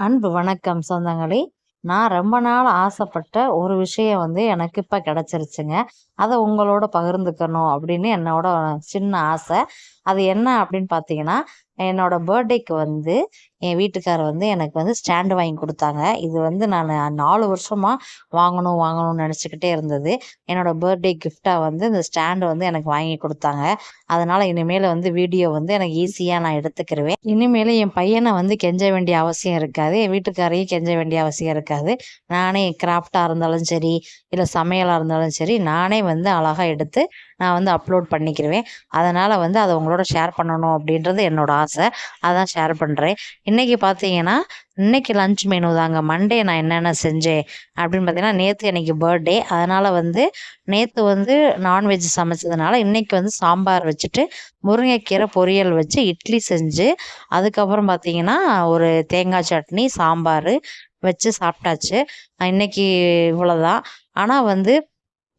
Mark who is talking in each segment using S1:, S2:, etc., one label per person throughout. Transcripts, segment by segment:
S1: அன்பு வணக்கம் சொந்தங்களே. நான் ரொம்ப நாள் ஆசைப்பட்ட ஒரு விஷயம் வந்து எனக்கு இப்போ கிடச்சிருச்சுங்க. அதை உங்களோட பகிர்ந்துக்கணும் அப்படின்னு என்னோட சின்ன ஆசை. அது என்ன அப்படின்னு பார்த்தீங்கன்னா என்னோட பர்த்டேக்கு வந்து என் வீட்டுக்காரர் வந்து எனக்கு வந்து ஸ்டாண்டு வாங்கி கொடுத்தாங்க. இது வந்து நான் நாலு வருஷமாக வாங்கணும் வாங்கணும்னு நினச்சிக்கிட்டே இருந்தது. என்னோட பர்த்டே கிஃப்டாக வந்து இந்த ஸ்டாண்டு வந்து எனக்கு வாங்கி கொடுத்தாங்க. அதனால் இனிமேல் வந்து வீடியோ வந்து எனக்கு ஈஸியாக நான் எடுத்துக்கிருவேன். இனிமேல் என் பையனை வந்து கெஞ்ச வேண்டிய அவசியம் இருக்காது. என் வீட்டுக்காரையும் கெஞ்ச வேண்டிய அவசியம் இருக்காது. நானே கிராஃப்டாக இருந்தாலும் சரி இல்லை சமையலாக இருந்தாலும் சரி நானே வந்து அழகாக எடுத்து நான் வந்து அப்லோட் பண்ணிக்கிருவேன். அதனால் வந்து அதை உங்களோட ஷேர் பண்ணணும் அப்படின்றது என்னோட ஆசை. அதான் ஷேர் பண்ணுறேன் இன்றைக்கி பார்த்தீங்கன்னா இன்னைக்கு லஞ்ச் மெனு தாங்க. மண்டே நான் என்னென்ன செஞ்சேன் அப்படின்னு பார்த்தீங்கன்னா நேற்று எனக்கு பர்த்டே அதனால் வந்து நேற்று வந்து நான்வெஜ் சமைச்சதுனால இன்றைக்கி வந்து சாம்பார் வச்சுட்டு முருங்கைக்கீரை பொரியல் வச்சு இட்லி செஞ்சு அதுக்கப்புறம் பார்த்தீங்கன்னா ஒரு தேங்காய் சட்னி சாம்பார் வச்சு சாப்பிட்டாச்சு. இன்னைக்கு இவ்வளோதான் ஆனால் வந்து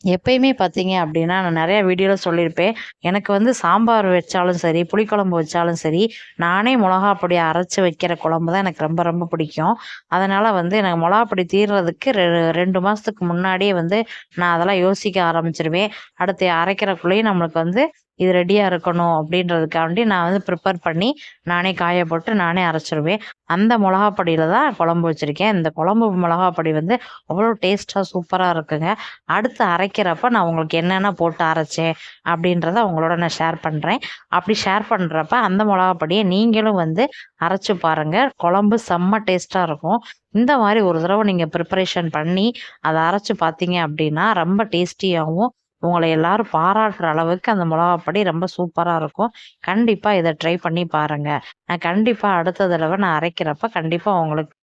S1: எப்பயுமே பார்த்தீங்க அப்படின்னா நான் நிறையா வீடியோவில் சொல்லியிருப்பேன். எனக்கு வந்து சாம்பார் வச்சாலும் சரி புளிக்குழம்பு வச்சாலும் சரி நானே மிளகா பொடி அரைச்சி வைக்கிற குழம்பு தான் எனக்கு ரொம்ப ரொம்ப பிடிக்கும். அதனால் வந்து எனக்கு மிளகா பொடி தீர்றதுக்கு ரெ ரெண்டு மாதத்துக்கு முன்னாடியே வந்து நான் அதெல்லாம் யோசிக்க ஆரம்பிச்சிருவேன். அடுத்து அரைக்கிறக்குள்ளேயும் நம்மளுக்கு வந்து இது ரெடியாக இருக்கணும் அப்படின்றதுக்காண்டி நான் வந்து ப்ரிப்பேர் பண்ணி நானே காய போட்டு நானே அரைச்சிருவேன். அந்த மிளகா பொடியில் தான் குழம்பு வச்சுருக்கேன். இந்த குழம்பு மிளகா பொடி வந்து அவ்வளோ டேஸ்ட்டாக சூப்பராக இருக்குங்க. அடுத்து அரைக்கிறப்ப நான் உங்களுக்கு என்னென்ன போட்டு அரைச்சேன் அப்படின்றத உங்களோட நான் ஷேர் பண்ணுறேன் அப்படி ஷேர் பண்ணுறப்ப அந்த மிளகா பொடியை நீங்களும் வந்து அரைச்சி பாருங்கள் குழம்பு செம்ம டேஸ்ட்டாக இருக்கும். இந்த மாதிரி ஒரு தடவை நீங்கள் ப்ரிப்பரேஷன் பண்ணி அதை அரைச்சி பார்த்தீங்க அப்படின்னா ரொம்ப டேஸ்டியாகவும் உங்களை எல்லாரும் பாராட்டுற அளவுக்கு அந்த மிளகாப்பொடி ரொம்ப சூப்பராக இருக்கும். கண்டிப்பாக இதை ட்ரை பண்ணி பாருங்கள் நான் கண்டிப்பாக அடுத்த தடவை நான் அரைக்கிறப்ப கண்டிப்பாக உங்களுக்கு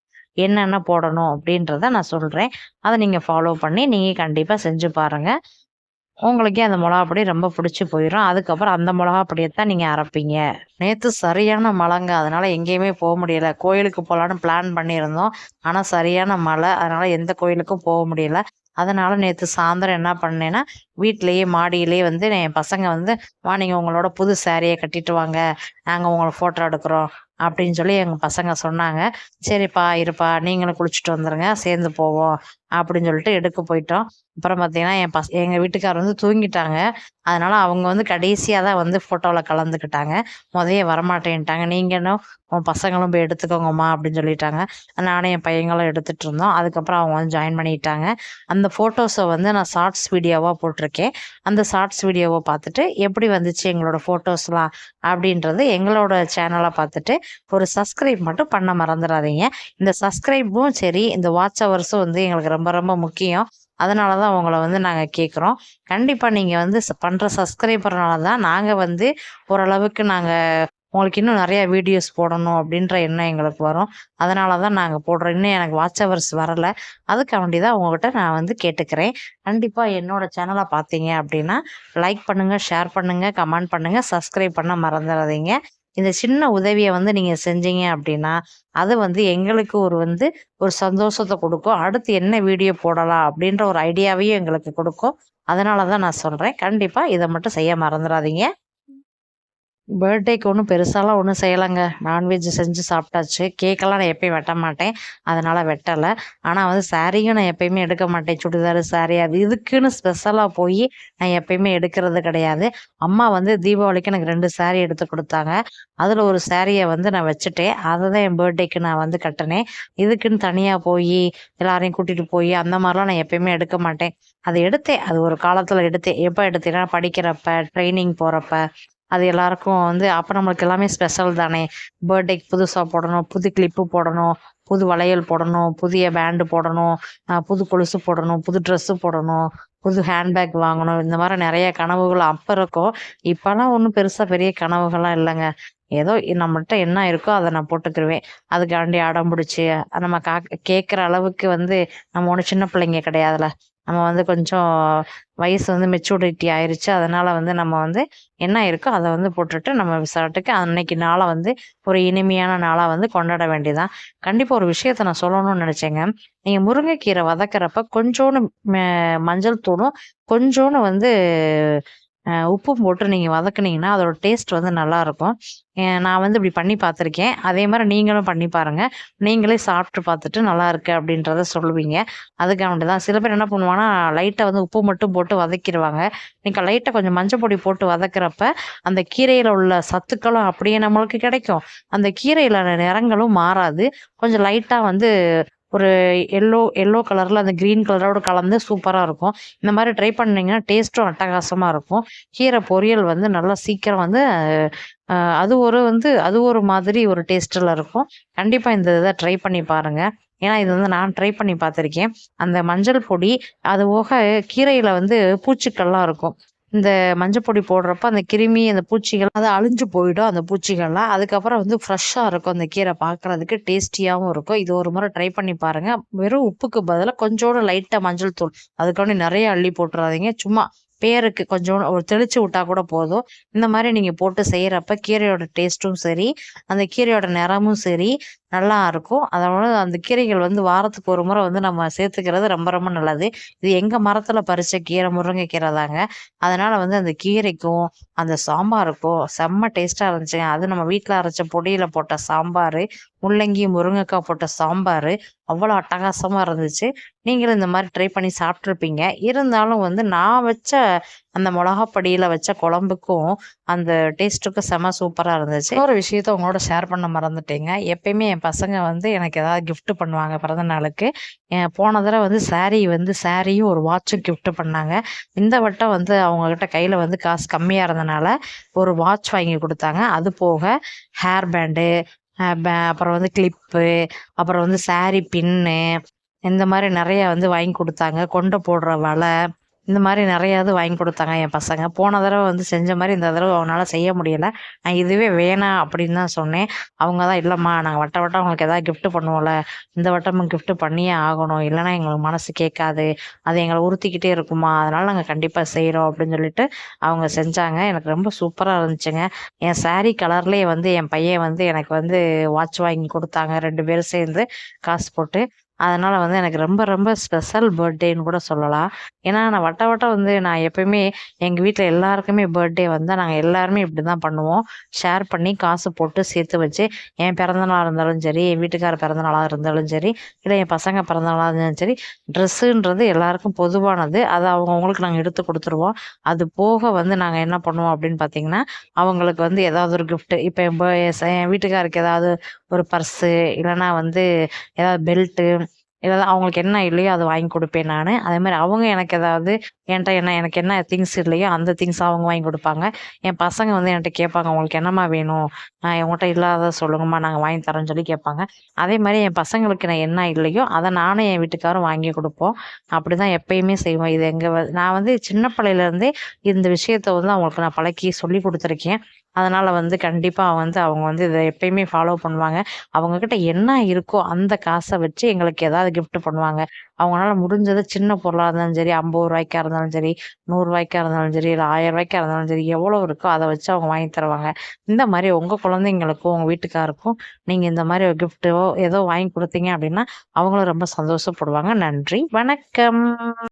S1: என்னென்ன போடணும் அப்படின்றத நான் சொல்கிறேன் அதை நீங்கள் ஃபாலோ பண்ணி நீங்கள் கண்டிப்பாக செஞ்சு பாருங்கள் உங்களுக்கே அந்த மிளகாப்பொடி ரொம்ப பிடிச்சி போயிடும் அதுக்கப்புறம் அந்த மிளகாப்பொடியை தான் நீங்கள் அரைப்பீங்க. நேற்று சரியான மழைங்க. அதனால் எங்கேயுமே போக முடியல. கோயிலுக்கு போகலான்னு பிளான் பண்ணியிருந்தோம். ஆனால் சரியான மழை. அதனால் எந்த கோயிலுக்கும் போக முடியல. அதனால் நேற்று சாயந்தரம் என்ன பண்ணேன்னா வீட்டிலையே மாடியிலேயே வந்து என் பசங்க வந்து வா நீங்கள் உங்களோட புது சேரீயை கட்டிட்டு வாங்க. நாங்கள் உங்களை ஃபோட்டோ எடுக்கிறோம். அப்படின்னு சொல்லி எங்கள் பசங்க சொன்னாங்க. சரிப்பா இருப்பா. நீங்களும் குளிச்சுட்டு வந்துடுங்க சேர்ந்து போவோம். அப்படின்னு சொல்லிட்டு எடுக்க போயிட்டோம். அப்புறம் பார்த்தீங்கன்னா என் பஸ் எங்கள் வீட்டுக்கார் வந்து தூங்கிட்டாங்க. அதனால் அவங்க வந்து கடைசியாக தான் வந்து ஃபோட்டோவில் கலந்துக்கிட்டாங்க. முதைய வரமாட்டேன்ட்டாங்க. நீங்களும் உன் பசங்களும் போய் எடுத்துக்கோங்கம்மா. அப்படின்னு சொல்லிட்டாங்க. நானும் என் பையங்களும் எடுத்துகிட்டு இருந்தோம். அதுக்கப்புறம் அவங்க வந்து ஜாயின் பண்ணிட்டாங்க. அந்த ஃபோட்டோஸை வந்து நான் ஷார்ட்ஸ் வீடியோவாக போட்டிருக்கேன். அந்த ஷார்ட்ஸ் வீடியோவை பார்த்துட்டு எப்படி வந்துச்சு எங்களோட ஃபோட்டோஸ்லாம் அப்படின்றது எங்களோட சேனலை பார்த்துட்டு ஒரு சப்ஸ்கிரைப் மட்டும் பண்ண மறந்துடாதீங்க. இந்த சப்ஸ்கிரைப்பும் சரி இந்த வாட்ச் ஹவர்ஸும் வந்து எங்களுக்கு ரொம்ப ரொம்ப முக்கியம். அதனால தான் உங்களை வந்து நாங்கள் கேட்குறோம் கண்டிப்பாக நீங்கள் வந்து பண்ணுற சப்ஸ்கிரைபர்னால தான் நாங்கள் வந்து ஓரளவுக்கு நாங்கள் உங்களுக்கு இன்னும் நிறையா வீடியோஸ் போடணும் அப்படின்ற எண்ணம் எங்களுக்கு வரும். அதனால தான் நாங்கள் போடுறோம் இன்னும் எனக்கு வாட்ச் அவர்ஸ் வரலை. அதுக்காண்டி தான் உங்கள்கிட்ட நான் வந்து கேட்டுக்கிறேன். கண்டிப்பாக என்னோடய சேனலை பார்த்தீங்க அப்படின்னா லைக் பண்ணுங்கள் ஷேர் பண்ணுங்கள் கமெண்ட் பண்ணுங்கள் சப்ஸ்கிரைப் பண்ண மறந்துடாதீங்க இந்த சின்ன உதவியை வந்து நீங்கள் செஞ்சீங்க அப்படின்னா அது வந்து எங்களுக்கு ஒரு வந்து ஒரு சந்தோஷத்தை கொடுக்கும். அடுத்து என்ன வீடியோ போடலாம் அப்படின்ற ஒரு ஐடியாவையும் எங்களுக்கு கொடுக்கும். அதனால தான் நான் சொல்கிறேன் கண்டிப்பாக இதை மட்டும் செய்ய மறந்துடாதீங்க பர்த்டேக்கு ஒன்றும் பெருசாலாம் ஒன்றும் செய்யலைங்க. நான்வெஜ் செஞ்சு சாப்பிட்டாச்சு. கேக்கெல்லாம் நான் எப்பயும் வெட்ட மாட்டேன். அதனால் வெட்டலை. ஆனால் வந்து சாரியும் நான் எப்பயுமே எடுக்க மாட்டேன். சுடிதார் சாரி அது இதுக்குன்னு ஸ்பெஷலாக போய் நான் எப்பயுமே எடுக்கிறது கிடையாது. அம்மா வந்து தீபாவளிக்கு எனக்கு ரெண்டு சாரீ எடுத்து கொடுத்தாங்க. அதில் ஒரு சாரியை வந்து நான் வச்சுட்டேன். அதை தான் என் பர்த்டேக்கு நான் வந்து கட்டினேன். இதுக்குன்னு தனியாக போய் எல்லாரையும் கூட்டிகிட்டு போய் அந்த மாதிரிலாம் நான் எப்பயுமே எடுக்க மாட்டேன். அதை எடுத்தேன். அது ஒரு காலத்தில் எடுத்தேன். எப்போ எடுத்தேன்னா படிக்கிறப்ப ட்ரைனிங் போகிறப்ப அது எல்லாருக்கும் வந்து அப்போ நம்மளுக்கு எல்லாமே ஸ்பெஷல் தானே. பர்த்டேக்கு புதுசாக போடணும் புது கிளிப்பு போடணும் புது வளையல் போடணும் புதிய பேண்டு போடணும் புது கொலுசு போடணும் புது ட்ரெஸ்ஸு போடணும் புது ஹேண்ட்பேக் வாங்கணும். இந்த மாதிரி நிறைய கனவுகள் அப்போ இருக்கும். இப்போலாம் ஒன்றும் பெருசாக பெரிய கனவுகள்லாம் இல்லைங்க. ஏதோ நம்மள்கிட்ட என்ன இருக்கோ அதை நான் போட்டுக்கிருவேன். அதுக்காண்டி அடம் பிடிச்சி நம்ம கா கேட்குற அளவுக்கு வந்து நம்ம ஒன்றும் சின்ன பிள்ளைங்க கிடையாதுல. நம்ம வந்து கொஞ்சம் வயசு வந்து மெச்சூரிட்டி ஆயிடுச்சு அதனால் வந்து நம்ம வந்து என்ன இருக்கோ அதை வந்து போட்டுட்டு நம்ம விசாரட்டுக்கு அன்னைக்கு நாளை வந்து ஒரு இனிமையான நாளாக வந்து கொண்டாட வேண்டியதான் கண்டிப்பாக ஒரு விஷயத்த நான் சொல்லணும்னு நினச்சேங்க. நீங்கள் முருங்கைக்கீரை வதக்கிறப்ப கொஞ்சோண்டு மஞ்சள் தூளும் கொஞ்சோண்டு வந்து உப்பும் போட்டு நீங்கள் வதக்குனீங்கன்னா அதோட டேஸ்ட் வந்து நல்லாயிருக்கும். நான் வந்து இப்படி பண்ணி பார்த்துருக்கேன். அதே மாதிரி நீங்களும் பண்ணி பாருங்கள் நீங்களே சாப்பிட்டு பார்த்துட்டு நல்லா இருக்கு அப்படின்றத சொல்லுவீங்க. அதுக்காக தான் சில பேர் என்ன பண்ணுவாங்கன்னா லைட்டாக வந்து உப்பு மட்டும் போட்டு வதக்கிடுவாங்க நீங்கள் லைட்டாக கொஞ்சம் மஞ்சள் பொடி போட்டு வதக்குறப்ப அந்த கீரையில் உள்ள சத்துக்களும் அப்படியே நம்மளுக்கு கிடைக்கும். அந்த கீரையில் நிறங்களும் மாறாது. கொஞ்சம் லைட்டாக வந்து ஒரு எல்லோ எல்லோ கலரில் அந்த க்ரீன் கலரோட கலந்து சூப்பராக இருக்கும். இந்த மாதிரி ட்ரை பண்ணிங்கன்னா டேஸ்ட்டும் அட்டகாசமாக இருக்கும். கீரை பொரியல் வந்து நல்லா சீக்கிரம் வந்து அது ஒரு வந்து அது ஒரு மாதிரி ஒரு டேஸ்ட்டில் இருக்கும். கண்டிப்பாக இந்த இதை ட்ரை பண்ணி பாருங்கள் ஏன்னா இது வந்து நான் ட்ரை பண்ணி பார்த்துருக்கேன். அந்த மஞ்சள் பொடி அது போக கீரையில் வந்து பூச்சிக்கள்லாம் இருக்கும். இந்த மஞ்சப்பொடி போடுறப்ப அந்த கிருமி அந்த பூச்சிகள் அது அழிஞ்சு போயிடும் அந்த பூச்சிகள்லாம். அதுக்கப்புறம் வந்து ஃப்ரெஷ்ஷாக இருக்கும் அந்த கீரை பார்க்குறதுக்கு டேஸ்டியாகவும் இருக்கும். இது ஒரு முறை ட்ரை பண்ணி பாருங்கள் வெறும் உப்புக்கு பதிலாக கொஞ்சோண்டு லைட்டாக மஞ்சள் தூள். அதுக்காண்டி நிறைய அள்ளி போட்டுறாதீங்க. சும்மா பேருக்கு கொஞ்சம் ஒரு தெளிச்சு விட்டா கூட போதும். இந்த மாதிரி நீங்கள் போட்டு செய்கிறப்ப கீரையோட டேஸ்ட்டும் சரி அந்த கீரையோட நிறமும் சரி நல்லா இருக்கும். அதோட அந்த கீரைகள் வந்து வாரத்துக்கு ஒரு முறை வந்து நம்ம சேர்த்துக்கிறது ரொம்ப ரொம்ப நல்லது. இது எங்கள் மரத்தில் பறித்த கீரை முருங்கைக்கீரை தாங்க. அதனால் வந்து அந்த கீரைக்கும் அந்த சாம்பாருக்கும் செம்ம டேஸ்ட்டாக இருந்துச்சுங்க. அது நம்ம வீட்டில் அரைச்ச பொடியில் போட்ட சாம்பார் முள்ளங்கி முருங்கைக்காய் போட்ட சாம்பார் அவ்வளோ அட்டகாசமாக இருந்துச்சு. நீங்களும் இந்த மாதிரி ட்ரை பண்ணி சாப்பிட்ருப்பீங்க இருந்தாலும் வந்து நான் வச்ச அந்த மிளகாப்படியில் வச்ச குழம்புக்கும் அந்த டேஸ்ட்டுக்கும் செம சூப்பராக இருந்துச்சு. ஒரு விஷயத்த உங்களோட ஷேர் பண்ண மறந்துட்டேங்க. எப்பயுமே என் பசங்க வந்து எனக்கு ஏதாவது கிஃப்ட் பண்ணுவாங்க பிறந்த நாளுக்கு போன தடவை வந்து சாரீ வந்து சாரியும் ஒரு வாட்சும் கிஃப்ட் பண்ணாங்க. இந்த வட்டம் வந்து அவங்கக்கிட்ட கையில் வந்து காசு கம்மியாக இருந்தனால ஒரு வாட்ச் வாங்கி கொடுத்தாங்க. அது போக ஹேர் பேண்டு அப்புறம் வந்து கிளிப்பு அப்புறம் வந்து சாரீ பின்னு இந்த மாதிரி நிறைய வந்து வாங்கி கொடுத்தாங்க. கொண்டை போடுற வலை இந்த மாதிரி நிறையாது வாங்கி கொடுத்தாங்க என் பசங்க. போன தடவை வந்து செஞ்ச மாதிரி இந்த தடவை அவனால் செய்ய முடியலை. நான் இதுவே வேணாம் அப்படின்னு தான் சொன்னேன். அவங்க தான் இல்லைம்மா நாங்கள் வட்ட வட்டம் அவங்களுக்கு எதாவது கிஃப்ட் பண்ணுவோம்ல. இந்த வட்டமும் கிஃப்ட் பண்ணியே ஆகணும். இல்லைன்னா எங்களுக்கு மனசு கேட்காது. அது எங்களை உறுத்திக்கிட்டே இருக்குமா? அதனால் நாங்கள் கண்டிப்பாக செய்கிறோம் அப்படின்னு சொல்லிட்டு அவங்க செஞ்சாங்க. எனக்கு ரொம்ப சூப்பராக இருந்துச்சுங்க. என் சாரீ கலர்லேயே வந்து என் பையன் வந்து எனக்கு வந்து வாட்ச் வாங்கி கொடுத்தாங்க. ரெண்டு பேரும் சேர்ந்து காசு போட்டு. அதனால் வந்து எனக்கு ரொம்ப ரொம்ப ஸ்பெஷல் பர்த்டேன்னு கூட சொல்லலாம். ஏன்னா நான் வட்ட வட்டம் வந்து நான் எப்பயுமே எங்கள் வீட்டில் எல்லாருக்குமே பர்த்டே வந்தால் நாங்கள் எல்லாருமே இப்படி தான் பண்ணுவோம். ஷேர் பண்ணி காசு போட்டு சேர்த்து வச்சு என் பிறந்தநாளாக இருந்தாலும் சரி என் வீட்டுக்கார பிறந்தநாளாக இருந்தாலும் சரி இல்லை என் பசங்க பிறந்தநாளாக இருந்தாலும் சரி ட்ரெஸ்ஸுன்றது எல்லாருக்கும் பொதுவானது. அதை அவங்கவுங்களுக்கு நாங்கள் எடுத்து கொடுத்துருவோம். அது போக வந்து நாங்கள் என்ன பண்ணுவோம் அப்படின்னு பார்த்தீங்கன்னா அவங்களுக்கு வந்து ஏதாவது ஒரு கிஃப்ட்டு இப்போ என் வீட்டுக்காருக்கு ஏதாவது ஒரு பர்ஸு இல்லைன்னா வந்து ஏதாவது பெல்ட்டு ஏதாவது அவங்களுக்கு என்ன இல்லையோ அதை வாங்கி கொடுப்பேன் நான். அதே மாதிரி அவங்க எனக்கு ஏதாவது என்கிட்ட என்ன எனக்கு என்ன திங்ஸ் இல்லையோ அந்த திங்ஸ் அவங்க வாங்கி கொடுப்பாங்க. என் பசங்க வந்து என்கிட்ட கேட்பாங்க உங்களுக்கு என்னம்மா வேணும்? நான் உங்கள்கிட்ட இல்லாத சொல்லுங்கம்மா நாங்கள் வாங்கி தரோம்னு சொல்லி கேட்பாங்க. அதே மாதிரி என் பசங்களுக்கு நான் என்ன இல்லையோ அதை நானும் என் வீட்டுக்காரும் வாங்கி கொடுப்போம். அப்படி தான் எப்பயுமே செய்வோம். இது எங்கள் நான் வந்து சின்ன பிள்ளையிலேருந்தே இந்த விஷயத்த வந்து அவங்களுக்கு நான் பழக்கி சொல்லி கொடுத்துருக்கேன். அதனால் வந்து கண்டிப்பாக வந்து அவங்க வந்து இதை எப்பயுமே ஃபாலோ பண்ணுவாங்க. அவங்கக்கிட்ட என்ன இருக்கோ அந்த காசை வச்சு எங்களுக்கு ஏதாவது கிஃப்ட் பண்ணுவாங்க. அவங்களால முடிஞ்சது சின்ன பொருளாக இருந்தாலும் சரி ஐம்பது ரூபாய்க்காக இருந்தாலும் சரி நூறுரூவாய்க்காக இருந்தாலும் சரி இல்லை ஆயிரம் ரூபாய்க்கா இருந்தாலும் சரி எவ்வளோ இருக்கோ அதை வச்சு அவங்க வாங்கி தருவாங்க. இந்த மாதிரி உங்கள் குழந்தைங்களுக்கும் உங்கள் வீட்டுக்காருக்கும் நீங்கள் இந்த மாதிரி கிஃப்ட்டோ ஏதோ வாங்கி கொடுத்தீங்க அப்படின்னா அவங்களும் ரொம்ப சந்தோஷப்படுவாங்க. நன்றி வணக்கம்.